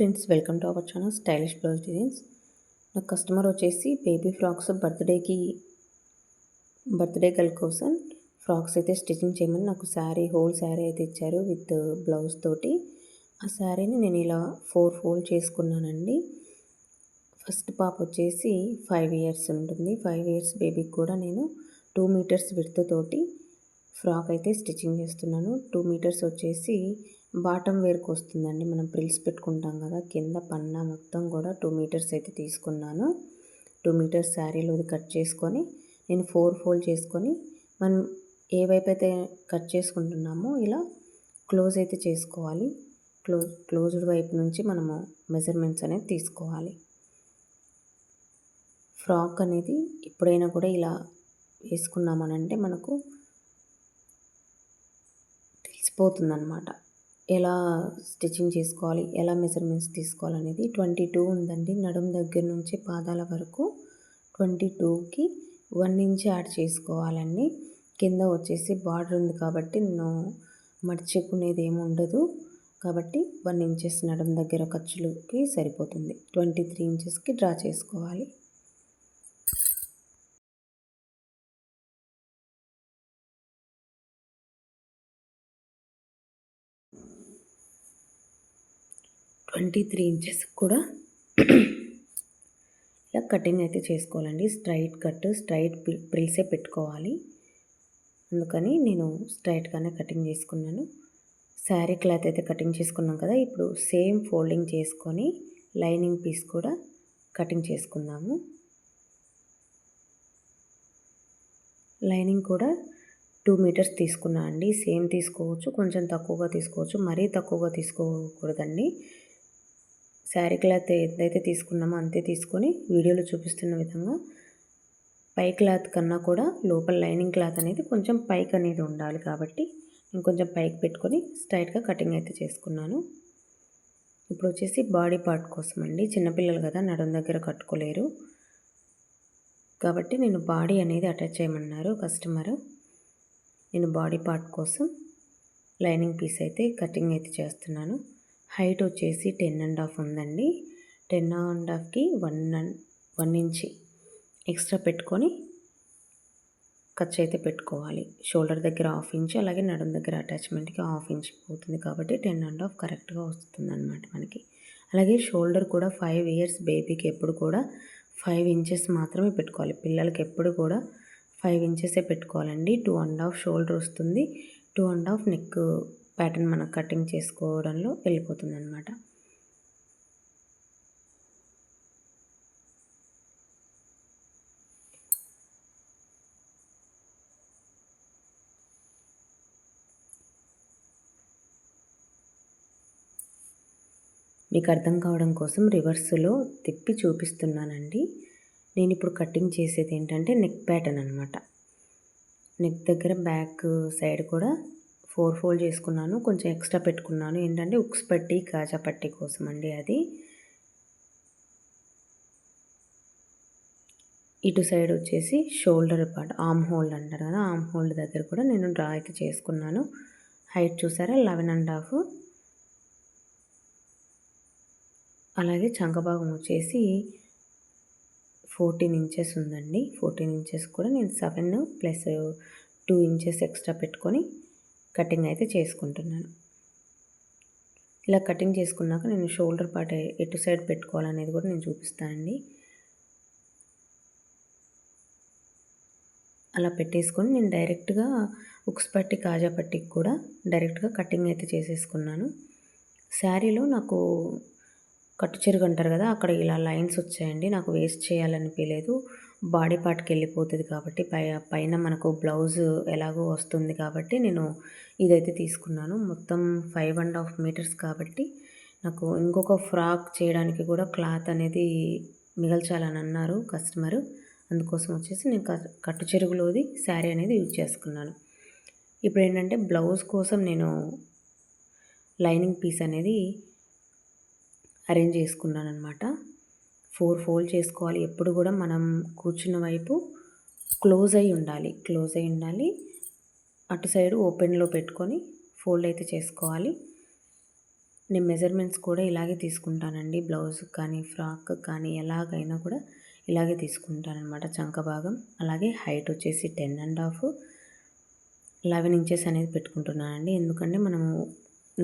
Friends welcome to our channel stylish blouse designs. నా customer వచ్చేసి baby frocks బర్త్డేకి birthday girl కోసం frocks అయితే స్టిచ్చింగ్ చేయమని నాకు శారీ హోల్ శారీ అయితే ఇచ్చారు విత్ బ్లౌజ్ తోటి. ఆ శారీని నేను ఇలా ఫోర్ ఫోల్డ్ చేసుకున్నానండి. ఫస్ట్ పాప వచ్చేసి ఫైవ్ ఇయర్స్ ఉంటుంది. ఫైవ్ ఇయర్స్ బేబీకి కూడా నేను టూ మీటర్స్ విడత తోటి ఫ్రాక్ అయితే స్టిచ్చింగ్ చేస్తున్నాను. టూ మీటర్స్ వచ్చేసి బాటమ్ వేర్కి వస్తుందండి. మనం ప్రిల్స్ పెట్టుకుంటాం కదా కింద పన్నా మొత్తం కూడా టూ మీటర్స్ అయితే తీసుకున్నాను. టూ మీటర్స్ శారీలో కట్ చేసుకొని నేను ఫోర్ ఫోల్డ్ చేసుకొని మనం ఏ వైపు అయితే కట్ చేసుకుంటున్నామో ఇలా క్లోజ్ అయితే చేసుకోవాలి. క్లోజ్ క్లోజ్డ్ వైపు నుంచి మనము మెజర్మెంట్స్ అనేది తీసుకోవాలి. ఫ్రాక్ అనేది ఎప్పుడైనా కూడా ఇలా వేసుకున్నామనంటే మనకు తెలిసిపోతుందన్నమాట. ఎలా స్టిచ్చింగ్ చేసుకోవాలి ఎలా మెజర్మెంట్స్ తీసుకోవాలనేది ట్వంటీ టూ ఉందండి. నడుం దగ్గర నుంచి పాదాల వరకు ట్వంటీ టూకి వన్ ఇంచ్ యాడ్ చేసుకోవాలండి. కింద వచ్చేసి బార్డర్ ఉంది కాబట్టి నేను మర్చిపోనేది ఏమి ఉండదు. కాబట్టి వన్ ఇంచెస్ నడుం దగ్గర ఖర్చులకి సరిపోతుంది. ట్వంటీ త్రీ ఇంచెస్కి డ్రా చేసుకోవాలి. ట్వంటీ త్రీ ఇంచెస్ కూడా ఇలా కటింగ్ అయితే చేసుకోవాలండి. స్ట్రైట్ కట్ స్ట్రైట్ ప్రిల్సే పెట్టుకోవాలి. అందుకని నేను స్ట్రైట్గానే కటింగ్ చేసుకున్నాను. శారీ క్లాత్ అయితే కటింగ్ చేసుకున్నాం కదా ఇప్పుడు సేమ్ ఫోల్డింగ్ చేసుకొని లైనింగ్ పీస్ కూడా కటింగ్ చేసుకుందాము. లైనింగ్ కూడా టూ మీటర్స్ తీసుకున్నా అండి. సేమ్ తీసుకోవచ్చు కొంచెం తక్కువగా తీసుకోవచ్చు మరీ తక్కువగా తీసుకోకూడదండి. శారీ క్లాత్ ఎంతైతే తీసుకున్నామో అంతే తీసుకొని వీడియోలో చూపిస్తున్న విధంగా పై క్లాత్ కన్నా కూడా లోపల లైనింగ్ క్లాత్ అనేది కొంచెం పైకి అనేది ఉండాలి కాబట్టి నేను కొంచెం పైకి పెట్టుకొని స్ట్రైట్గా కటింగ్ అయితే చేసుకున్నాను. ఇప్పుడు వచ్చేసి బాడీ పార్ట్ కోసం అండి. చిన్నపిల్లలు కదా నడుం దగ్గర కట్టుకోలేరు. కాబట్టి నేను బాడీ అనేది అటాచ్ చేయమన్నారు కస్టమర్. నేను బాడీ పార్ట్ కోసం లైనింగ్ పీస్ అయితే కటింగ్ అయితే చేస్తున్నాను. హైట్ వచ్చేసి టెన్ అండ్ హాఫ్ ఉందండి. Ten and హాఫ్కి one and one inch extra పెట్టుకొని ఖర్చు అయితే పెట్టుకోవాలి. షోల్డర్ దగ్గర హాఫ్ ఇంచ్ అలాగే నడుం దగ్గర అటాచ్మెంట్కి హాఫ్ ఇంచ్ పోతుంది కాబట్టి టెన్ అండ్ హాఫ్ కరెక్ట్గా వస్తుంది అనమాట మనకి. అలాగే షోల్డర్ కూడా ఫైవ్ ఇయర్స్ బేబీకి ఎప్పుడు కూడా ఫైవ్ ఇంచెస్ మాత్రమే పెట్టుకోవాలి. పిల్లలకి ఎప్పుడు కూడా ఫైవ్ ఇంచెసే పెట్టుకోవాలండి. టూ అండ్ హాఫ్ షోల్డర్ వస్తుంది. Two and half neck pattern మనం కటింగ్ చేసుకోవడంలో వెళ్ళిపోతుంది అనమాట మీకు అర్థం కావడం కోసం రివర్స్లో తిప్పి చూపిస్తున్నానండి. నేను ఇప్పుడు కటింగ్ చేసేది ఏంటంటే నెక్ ప్యాటర్న్ అనమాట నెక్ దగ్గర బ్యాక్ సైడ్ కూడా ఫోర్ ఫోల్డ్ చేసుకున్నాను. కొంచెం ఎక్స్ట్రా పెట్టుకున్నాను. ఏంటంటే ఉక్స్ పట్టి కాజా పట్టి కోసం అండి అది. ఇటు సైడ్ వచ్చేసి షోల్డర్ పార్ట్ ఆమ్ హోల్డ్ అంటారు కదా ఆమ్ హోల్డ్ దగ్గర కూడా నేను డ్రా అయితే చేసుకున్నాను. హైట్ చూసారా? Eleven and half. అలాగే చంకభాగం వచ్చేసి ఫోర్టీన్ ఇంచెస్ ఉందండి. ఫోర్టీన్ ఇంచెస్ కూడా నేను seven plus two inches extra పెట్టుకొని కటింగ్ అయితే చేసుకుంటున్నాను. ఇలా కటింగ్ చేసుకున్నాక నేను షోల్డర్ పార్ట్ ఎటు సైడ్ పెట్టుకోవాలనేది కూడా నేను చూపిస్తానండి. అలా పెట్టేసుకొని నేను డైరెక్ట్గా ఉక్స్ పట్టి కాజా పట్టికి కూడా డైరెక్ట్గా కటింగ్ అయితే చేసేసుకున్నాను. శారీలో నాకు కట్టు చెరుగు అంటారు కదా అక్కడ ఇలా లైన్స్ వచ్చాయండి నాకు వేస్ట్ చేయాలనిపించలేదు బాడీ పార్ట్కి వెళ్ళిపోతుంది కాబట్టి పై పైన మనకు బ్లౌజ్ ఎలాగో వస్తుంది కాబట్టి నేను ఇదైతే తీసుకున్నాను. మొత్తం ఫైవ్ అండ్ హాఫ్ మీటర్స్ కాబట్టి నాకు ఇంకొక ఫ్రాక్ చేయడానికి కూడా క్లాత్ అనేది మిగల్చాలని అన్నారు కస్టమరు. అందుకోసం వచ్చేసి నేను కట్టు చెరుగులోది శారీ అనేది యూజ్ చేసుకున్నాను. ఇప్పుడు ఏంటంటే బ్లౌజ్ కోసం నేను లైనింగ్ పీస్ అనేది అరేంజ్ చేసుకున్నాను అనమాట ఫోర్ ఫోల్డ్ చేసుకోవాలి. ఎప్పుడు కూడా మనం కూర్చున్న వైపు క్లోజ్ అయి ఉండాలి. క్లోజ్ అయి ఉండాలి. అటు సైడ్ ఓపెన్లో పెట్టుకొని ఫోల్డ్ అయితే చేసుకోవాలి. నేను మెజర్మెంట్స్ కూడా ఇలాగే తీసుకుంటానండి. బ్లౌజ్ కానీ ఫ్రాక్ కానీ ఎలాగైనా కూడా ఇలాగే తీసుకుంటానమాట చంక భాగం. అలాగే హైట్ వచ్చేసి ten and half. Eleven inches అనేది పెట్టుకుంటున్నానండి. ఎందుకంటే మనము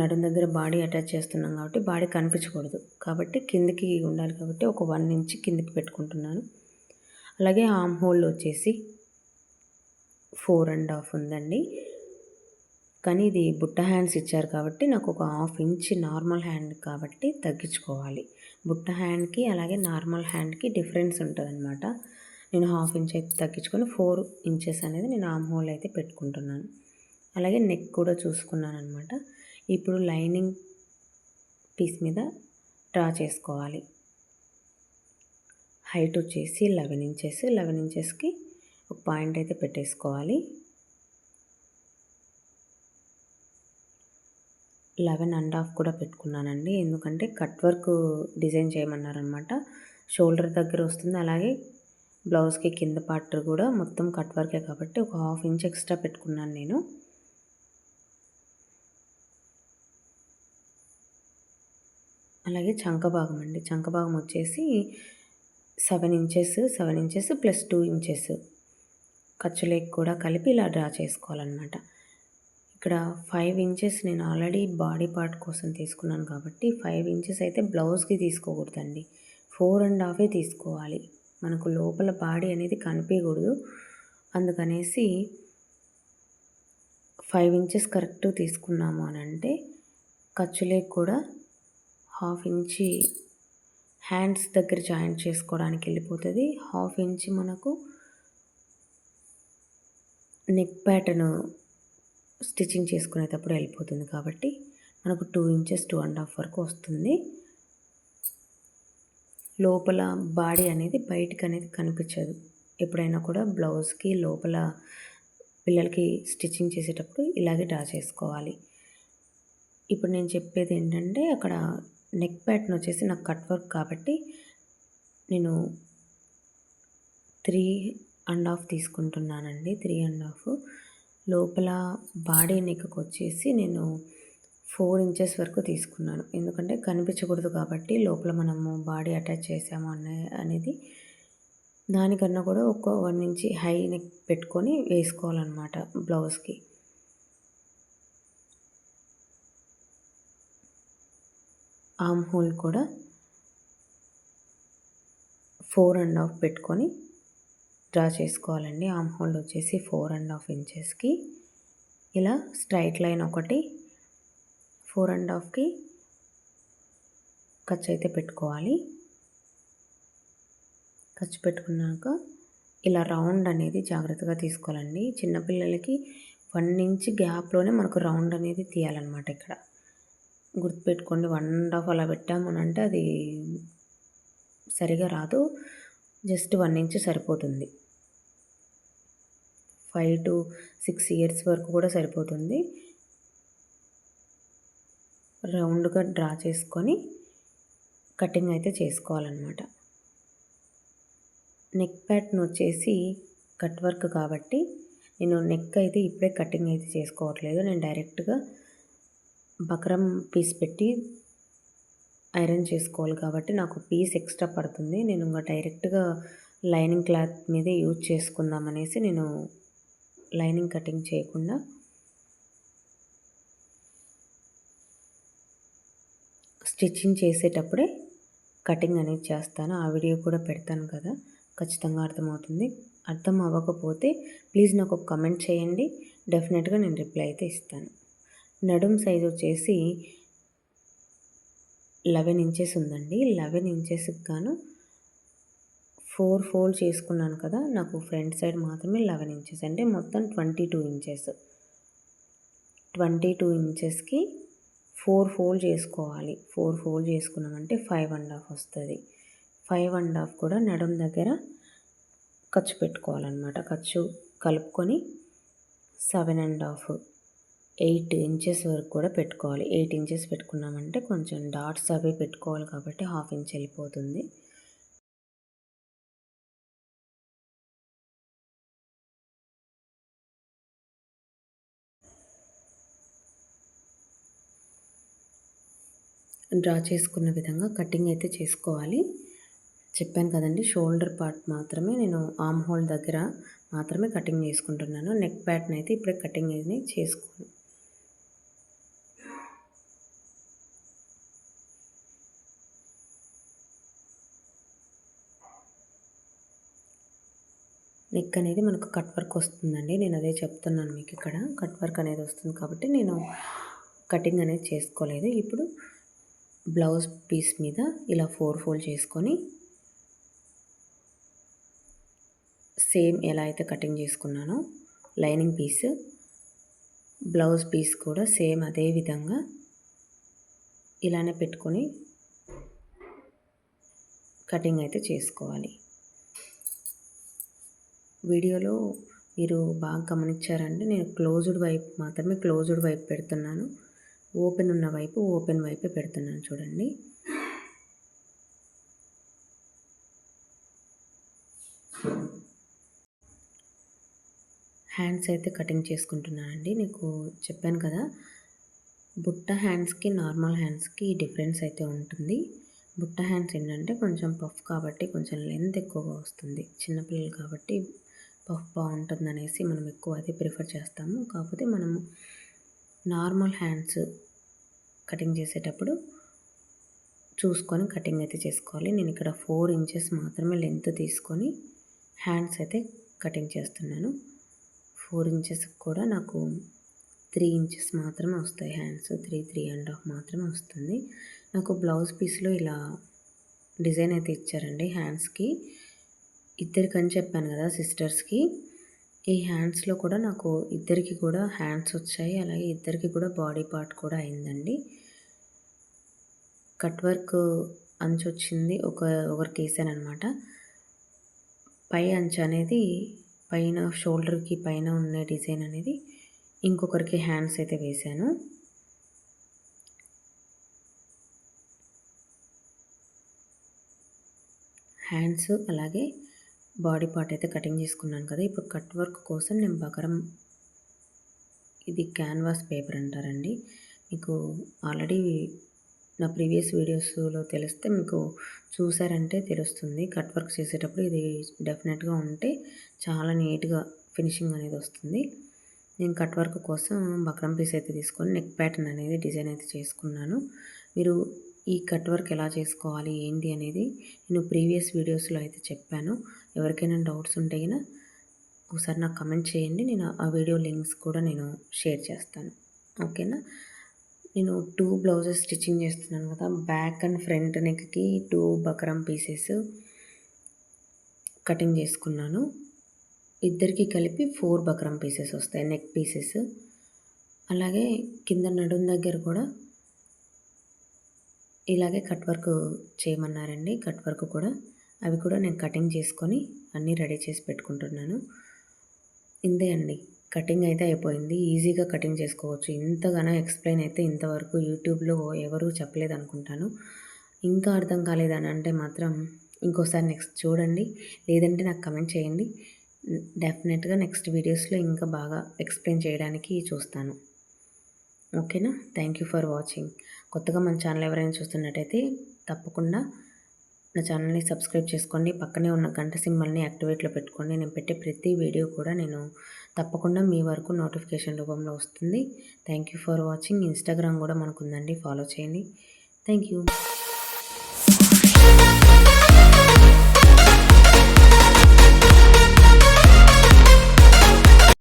నడుం దగ్గర బాడీ అటాచ్ చేస్తున్నాం కాబట్టి బాడీ కనిపించకూడదు. కాబట్టి కిందికి ఉండాలి కాబట్టి ఒక వన్ ఇంచ్ కిందికి పెట్టుకుంటున్నాను. అలాగే ఆమ్ హోల్ వచ్చేసి ఫోర్ అండ్ హాఫ్ ఉందండి. కానీ ఇది బుట్ట హ్యాండ్స్ ఇచ్చారు కాబట్టి నాకు ఒక హాఫ్ ఇంచ్ నార్మల్ హ్యాండ్ కాబట్టి తగ్గించుకోవాలి. బుట్ట హ్యాండ్కి అలాగే నార్మల్ హ్యాండ్కి డిఫరెన్స్ ఉంటుంది అనమాట నేను హాఫ్ ఇంచ్ అయితే తగ్గించుకొని ఫోర్ ఇంచెస్ అనేది నేను ఆమ్ హోల్ అయితే పెట్టుకుంటున్నాను. అలాగే నెక్ కూడా చూసుకున్నాను అనమాట ఇప్పుడు లైనింగ్ పీస్ మీద డ్రా చేసుకోవాలి. హైట్ వచ్చేసి లెవెన్ ఇంచెస్. లెవెన్ ఇంచెస్కి ఒక పాయింట్ అయితే పెట్టేసుకోవాలి. లెవెన్ అండ్ హాఫ్ కూడా పెట్టుకున్నానండి. ఎందుకంటే కట్ వర్క్ డిజైన్ చేయమన్నారనమాట. షోల్డర్ దగ్గర వస్తుంది. అలాగే బ్లౌజ్కి కింద పార్ట్ కూడా మొత్తం కట్ వర్కే కాబట్టి ఒక హాఫ్ ఇంచ్ ఎక్స్ట్రా పెట్టుకున్నాను నేను. అలాగే చంకభాగం అండి. చంకభాగం వచ్చేసి seven inches seven inches plus two inches ఖర్చులేకి కూడా కలిపి ఇలా డ్రా చేసుకోవాలన్నమాట. ఇక్కడ ఫైవ్ ఇంచెస్ నేను ఆల్రెడీ బాడీ పార్ట్ కోసం తీసుకున్నాను కాబట్టి ఫైవ్ ఇంచెస్ అయితే బ్లౌజ్కి తీసుకోకూడదండి. ఫోర్ అండ్ హాఫే తీసుకోవాలి. మనకు లోపల బాడీ అనేది కనిపించకూడదు. అందుకనేసి ఫైవ్ ఇంచెస్ కరెక్ట్ తీసుకున్నాము అని అంటే ఖర్చులేకి కూడా హాఫ్ ఇంచి హ్యాండ్స్ దగ్గర జాయింట్ చేసుకోవడానికి వెళ్ళిపోతుంది. హాఫ్ ఇంచి మనకు నెక్ ప్యాటర్న్ స్టిచ్చింగ్ చేసుకునేటప్పుడు వెళ్ళిపోతుంది కాబట్టి మనకు two inches two and half వరకు వస్తుంది. లోపల బాడీ అనేది బయటకు అనేది కనిపించదు. ఎప్పుడైనా కూడా బ్లౌజ్కి లోపల పిల్లలకి స్టిచ్చింగ్ చేసేటప్పుడు ఇలాగే డ్రా చేసుకోవాలి. ఇప్పుడు నేను చెప్పేది ఏంటంటే అక్కడ నెక్ ప్యాటర్న్ వచ్చేసి నాకు కట్ వర్క్ కాబట్టి నేను త్రీ అండ్ హాఫ్ తీసుకుంటున్నానండి. త్రీ అండ్ హాఫ్ లోపల బాడీ నెక్కి వచ్చేసి నేను ఫోర్ ఇంచెస్ వరకు తీసుకున్నాను. ఎందుకంటే కనిపించకూడదు కాబట్టి లోపల మనము బాడీ అటాచ్ చేసాము అనే అనేది దానికన్నా కూడా ఒక వన్ ఇంచ్ హై నెక్ పెట్టుకొని వేసుకోవాలన్నమాట బ్లౌజ్కి ఆమ్ హోల్ కూడా ఫోర్ అండ్ హాఫ్ పెట్టుకొని డ్రా చేసుకోవాలండి. ఆమ్ హోల్ వచ్చేసి ఫోర్ అండ్ హాఫ్ ఇంచెస్కి. ఇలా స్ట్రైట్ లైన్ ఒకటి ఫోర్ అండ్ హాఫ్కి ఖర్చు అయితే పెట్టుకోవాలి. ఖర్చు పెట్టుకున్నాక ఇలా రౌండ్ అనేది జాగ్రత్తగా తీసుకోవాలండి. చిన్నపిల్లలకి వన్ ఇంచ్ గ్యాప్లోనే మనకు రౌండ్ అనేది తీయాలన్నమాట ఇక్కడ. గుర్తుపెట్టుకోండి. వన్ అండ్ హాఫ్ అలా పెట్టాము అంటే అది సరిగా రాదు. జస్ట్ వన్ ఇంచ్ సరిపోతుంది. ఫైవ్ టు సిక్స్ ఇయర్స్ వరకు కూడా సరిపోతుంది. రౌండ్గా డ్రా చేసుకొని కటింగ్ అయితే చేసుకోవాలన్నమాట. నెక్ ప్యాట్ను వచ్చేసి కట్ వర్క్ కాబట్టి నేను నెక్ అయితే ఇప్పుడే కటింగ్ అయితే చేసుకోవట్లేదు. నేను డైరెక్ట్గా బక్రం పీస్ పెట్టి ఐరన్ చేసుకోవాలి కాబట్టి నాకు పీస్ ఎక్స్ట్రా పడుతుంది. నేను ఇంకా డైరెక్ట్గా లైనింగ్ క్లాత్ మీదే యూజ్ చేసుకుందాం అనేసి నేను లైనింగ్ కటింగ్ చేయకుండా స్టిచ్చింగ్ చేసేటప్పుడే కటింగ్ అనేది చేస్తాను. ఆ వీడియో కూడా పెడతాను కదా ఖచ్చితంగా అర్థమవుతుంది. అర్థం అవ్వకపోతే ప్లీజ్ నాకు ఒక కమెంట్ చేయండి. డెఫినెట్గా నేను రిప్లై అయితే ఇస్తాను. నడుం సైజ్ వచ్చేసి లెవెన్ ఇంచెస్ ఉందండి. లెవెన్ ఇంచెస్కి గాను ఫోర్ ఫోల్డ్ చేసుకున్నాను కదా నాకు ఫ్రంట్ సైడ్ మాత్రమే లెవెన్ ఇంచెస్. అంటే మొత్తం twenty two inches. Twenty two ఇంచెస్కి ఫోర్ ఫోల్డ్ చేసుకోవాలి. ఫోర్ ఫోల్డ్ చేసుకున్నామంటే ఫైవ్ అండ్ హాఫ్ వస్తుంది. ఫైవ్ అండ్ హాఫ్ కూడా నడుం దగ్గర ఖర్చు పెట్టుకోవాలన్నమాట. ఖర్చు కలుపుకొని seven and half eight inches వరకు కూడా పెట్టుకోవాలి. ఎయిట్ ఇంచెస్ పెట్టుకున్నామంటే కొంచెం డాట్స్ అవి పెట్టుకోవాలి కాబట్టి హాఫ్ ఇంచ్ వెళ్ళిపోతుంది. డ్రా చేసుకున్న విధంగా కటింగ్ అయితే చేసుకోవాలి. చెప్పాను కదండి షోల్డర్ పార్ట్ మాత్రమే నేను ఆమ్ హోల్ దగ్గర మాత్రమే కటింగ్ చేసుకుంటున్నాను. నెక్ ప్యాట్ని అయితే ఇప్పుడే కటింగ్ అనేది చేసుకోను నెక్ అనేది మనకు కట్ వర్క్ వస్తుందండి. నేను అదే చెప్తున్నాను మీకు ఇక్కడ. కట్ వర్క్ అనేది వస్తుంది కాబట్టి నేను కటింగ్ అనేది చేసుకోలేదు. ఇప్పుడు బ్లౌజ్ పీస్ మీద ఇలా ఫోర్ ఫోల్డ్ చేసుకొని సేమ్ ఎలా అయితే కటింగ్ చేసుకున్నానో లైనింగ్ పీస్ బ్లౌజ్ పీస్ కూడా సేమ్ అదే విధంగా ఇలానే పెట్టుకొని కటింగ్ అయితే చేసుకోవాలి. వీడియోలో మీరు బాగా గమనించారంటే నేను క్లోజ్డ్ వైపు మాత్రమే క్లోజ్డ్ వైపు పెడుతున్నాను. ఓపెన్ ఉన్న వైపు ఓపెన్ వైపే పెడుతున్నాను చూడండి. హ్యాండ్స్ అయితే కటింగ్ చేసుకుంటున్నానండి. నీకు చెప్పాను కదా బుట్ట హ్యాండ్స్కి నార్మల్ హ్యాండ్స్కి డిఫరెన్స్ అయితే ఉంటుంది. బుట్ట హ్యాండ్స్ ఏంటంటే కొంచెం పఫ్ కాబట్టి కొంచెం లెంత్ ఎక్కువగా వస్తుంది. చిన్నపిల్లలు కాబట్టి పఫ్ బాగుంటుంది అనేసి మనం ఎక్కువ అదే ప్రిఫర్ చేస్తాము. కాకపోతే మనము నార్మల్ హ్యాండ్స్ కటింగ్ చేసేటప్పుడు చూసుకొని కటింగ్ అయితే చేసుకోవాలి. నేను ఇక్కడ ఫోర్ ఇంచెస్ మాత్రమే లెంత్ తీసుకొని హ్యాండ్స్ అయితే కటింగ్ చేస్తున్నాను. ఫోర్ ఇంచెస్ కూడా నాకు త్రీ ఇంచెస్ మాత్రమే వస్తాయి hands. Three three and half మాత్రమే వస్తుంది. నాకు బ్లౌజ్ పీస్లో ఇలా డిజైన్ అయితే ఇచ్చారండి హ్యాండ్స్కి. ఇద్దరికని చెప్పాను కదా సిస్టర్స్కి. ఈ హ్యాండ్స్లో కూడా నాకు ఇద్దరికి కూడా హ్యాండ్స్ వచ్చాయి. అలాగే ఇద్దరికి కూడా బాడీ పార్ట్ కూడా అయిందండి. కట్ వర్క్ అంచు వచ్చింది. ఒక ఒకరికి వేసాను అనమాట పై అంచు అనేది పైన షోల్డర్కి పైన ఉన్న డిజైన్ అనేది ఇంకొకరికి హ్యాండ్స్ అయితే వేశాను హ్యాండ్స్ అలాగే బాడీ పార్ట్ అయితే కటింగ్ చేసుకున్నాను కదా ఇప్పుడు కట్ వర్క్ కోసం నేను బకరం ఇది క్యాన్వాస్ పేపర్ అంటారండి. మీకు ఆల్రెడీ నా ప్రీవియస్ వీడియోస్లో తెలిస్తే మీకు చూసారంటే తెలుస్తుంది. కట్ వర్క్ చేసేటప్పుడు ఇది డెఫినెట్గా ఉంటే చాలా నీట్గా ఫినిషింగ్ అనేది వస్తుంది. నేను కట్ వర్క్ కోసం బక్రం పీస్ అయితే తీసుకొని నెక్ ప్యాటర్న్ అనేది డిజైన్ అయితే చేసుకున్నాను. మీరు ఈ కట్ వర్క్ ఎలా చేసుకోవాలి ఏంటి అనేది నేను ప్రీవియస్ వీడియోస్లో అయితే చెప్పాను. ఎవరికైనా డౌట్స్ ఉంటే కనుక ఒకసారి నాకు కమెంట్ చేయండి. నేను ఆ వీడియో లింక్స్ కూడా నేను షేర్ చేస్తాను. ఓకేనా? నేను టూ బ్లౌజెస్ స్టిచ్చింగ్ చేస్తున్నాను కదా బ్యాక్ అండ్ ఫ్రంట్ నెక్కి టూ బకరం పీసెస్ కటింగ్ చేసుకున్నాను. ఇద్దరికి కలిపి ఫోర్ బకరం పీసెస్ వస్తాయి నెక్ పీసెస్. అలాగే కింద నడుం దగ్గర కూడా ఇలాగే కట్ వర్క్ చేయమన్నారండి. కట్ వర్క్ కూడా అవి కూడా నేను కటింగ్ చేసుకొని అన్నీ రెడీ చేసి పెట్టుకుంటున్నాను. ఇంతే అండి. కటింగ్ అయితే అయిపోయింది. ఈజీగా కటింగ్ చేసుకోవచ్చు. ఇంతగానో ఎక్స్ప్లెయిన్ అయితే ఇంతవరకు యూట్యూబ్లో ఎవరూ చెప్పలేదు అనుకుంటాను ఇంకా అర్థం కాలేదని అంటే మాత్రం ఇంకోసారి నెక్స్ట్ చూడండి. లేదంటే నాకు కమెంట్ చేయండి. డెఫినెట్గా నెక్స్ట్ వీడియోస్లో ఇంకా బాగా ఎక్స్ప్లెయిన్ చేయడానికి చూస్తాను. ఓకేనా? Thank you for watching. కొత్తగా మన ఛానల్ ఎవరైనా చూస్తున్నట్టయితే తప్పకుండా నా ఛానల్ని సబ్స్క్రైబ్ చేసుకోండి. పక్కనే ఉన్న గంట సింబల్ని యాక్టివేట్లో పెట్టుకోండి. నేను పెట్టే ప్రతి వీడియో కూడా నేను తప్పకుండా మీ వరకు నోటిఫికేషన్ రూపంలో వస్తుంది. Thank you for watching. Instagram కూడా మనకు ఉందండి ఫాలో చేయండి. Thank you.